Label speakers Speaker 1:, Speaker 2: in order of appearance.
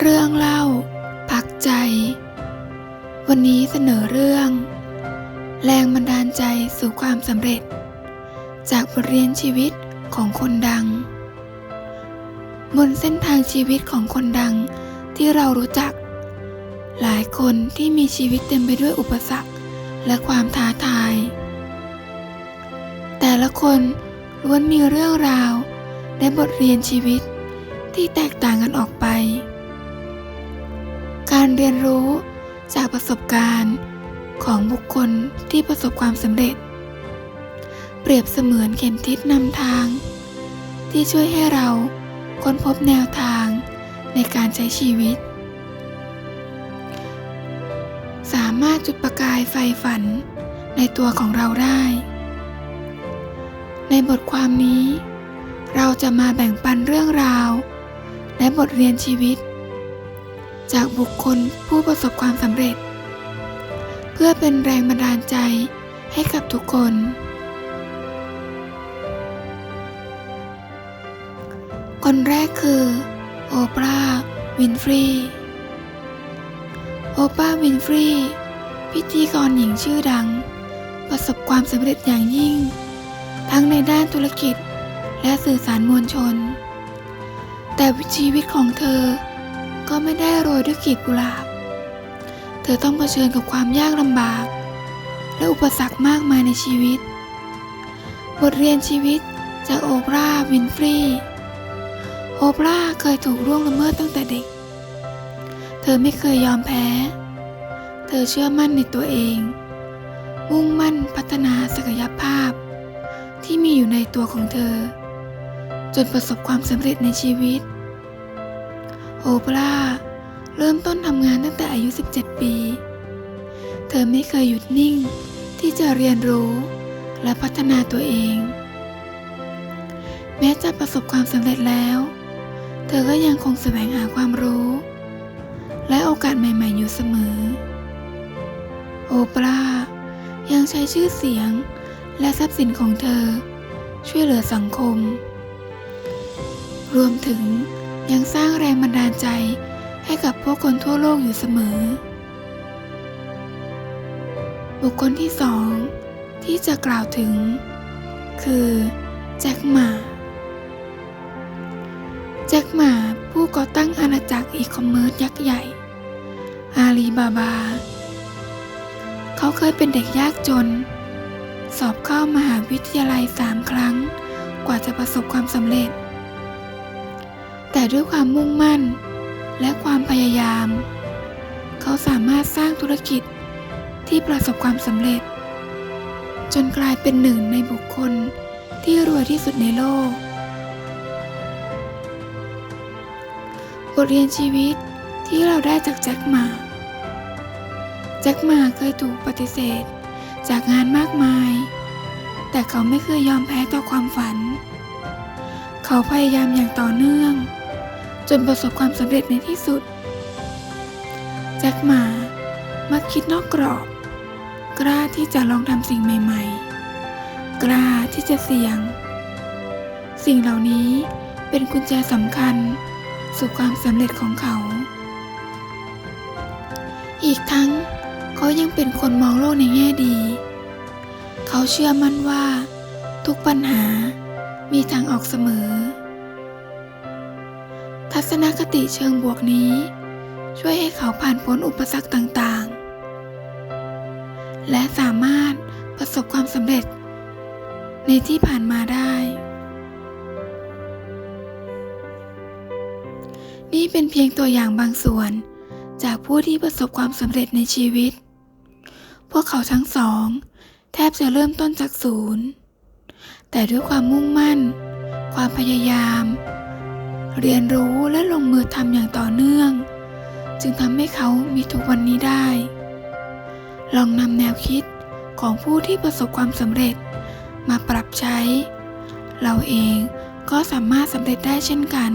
Speaker 1: เรื่องเล่า พักใจ วันนี้เสนอเรื่อง แรงบันดาลใจสู่ความสำเร็จ จากบทเรียนชีวิตของคนดัง บนเส้นทางชีวิตของคนดังที่เรารู้จัก หลายคนที่มีชีวิตเต็มไปด้วยอุปสรรคและความท้าทาย แต่ละคนล้วนมีเรื่องราวและบทเรียนชีวิตที่แตกต่างกันออกไป การเรียนรู้จากประสบการณ์ของบุคคลที่ประสบความสำเร็จ เปรียบเสมือนเข็มทิศนำทาง ที่ช่วยให้เราค้นพบแนวทางในการใช้ชีวิต สามารถจุดประกายไฟฝันในตัวของเราได้ ในบทความนี้ เราจะมาแบ่งปันเรื่องราว และบทเรียนชีวิต จากบุคคลผู้ประสบความสำเร็จ เพื่อเป็นแรงบันดาลใจให้กับทุกคน คนแรกคือ โอปราห์วินฟรีโอปราห์วินฟรีพิธีกรหญิงชื่อดัง ประสบความสำเร็จอย่างยิ่ง ทั้งในด้านธุรกิจและสื่อสารมวลชน แต่ชีวิตของเธอ ก็ไม่ได้โรยด้วยกลีบกุหลาบ เธอต้องเผชิญกับความยากลำบาก และอุปสรรคมากมายในชีวิต บทเรียนชีวิตจากโอปราห์วินฟรีโอปราห์เคยถูกล่วงละเมิดตั้งแต่เด็ก เธอไม่เคยยอมแพ้ เธอเชื่อมั่นในตัวเอง มุ่งมั่นพัฒนาศักยภาพ ที่มีอยู่ในตัวของเธอ จนประสบความสำเร็จในชีวิต โอปราเริ่มต้นทำงานตั้งแต่อายุ 17 ปี เธอไม่เคยหยุดนิ่งที่จะเรียนรู้และพัฒนาตัวเอง แม้จะประสบความสำเร็จแล้ว เธอก็ยังคงแสวงหาความรู้ และโอกาสใหม่ ๆ อยู่เสมอ โอปรายังใช้ชื่อเสียงและทรัพย์สินของเธอ ช่วยเหลือสังคม รวมถึง ยังสร้างแรงบันดาลใจให้กับพวกคนทั่วโลกอยู่เสมอ บุคคลที่สองที่จะกล่าวถึง คือแจ็คหมาแจ็คหมาผู้ก่อตั้งอาณาจักรอีคอมเมิร์ซยักษ์ใหญ่ อาลีบาบา เขาเคยเป็นเด็กยากจน สอบเข้ามหาวิทยาลัยสามครั้ง กว่าจะประสบความสำเร็จ แต่ด้วยความมุ่งมั่น และความพยายาม เขาสามารถสร้างธุรกิจที่ประสบความสำเร็จ จนกลายเป็นหนึ่งในบุคคลที่รวยที่สุดในโลก บทเรียนชีวิตที่เราได้จากแจ็คหมาแจ็คหมาเคยถูกปฏิเสธจากงานมากมาย แต่เขาไม่เคยยอมแพ้ต่อความฝัน เขาพยายามอย่างต่อเนื่อง จนประสบความสำเร็จในที่สุด แจ็คมามักคิดนอกกรอบ กล้าที่จะลองทำสิ่งใหม่ๆ กล้าที่จะเสี่ยง สิ่งเหล่านี้เป็นกุญแจสำคัญสู่ความสำเร็จของเขา อีกทั้งเขายังเป็นคนมองโลกในแง่ดี เขาเชื่อมั่นว่า ทุกปัญหามีทางออกเสมอ ทัศนคติเชิงบวกนี้ ช่วยให้เขาผ่านพ้นอุปสรรคต่างๆ และสามารถประสบความสำเร็จ ในที่ผ่านมาได้ นี่เป็นเพียงตัวอย่างบางส่วน จากผู้ที่ประสบความสำเร็จในชีวิต พวกเขาทั้งสอง แทบจะเริ่มต้นจากศูนย์ แต่ด้วยความมุ่งมั่น ความพยายาม เรียนรู้และลงมือทำอย่างต่อเนื่อง จึงทำให้เขามีทุกวันนี้ได้ ลองนำแนวคิดของผู้ที่ประสบความสำเร็จมาปรับใช้ เราเองก็สามารถสำเร็จได้เช่นกัน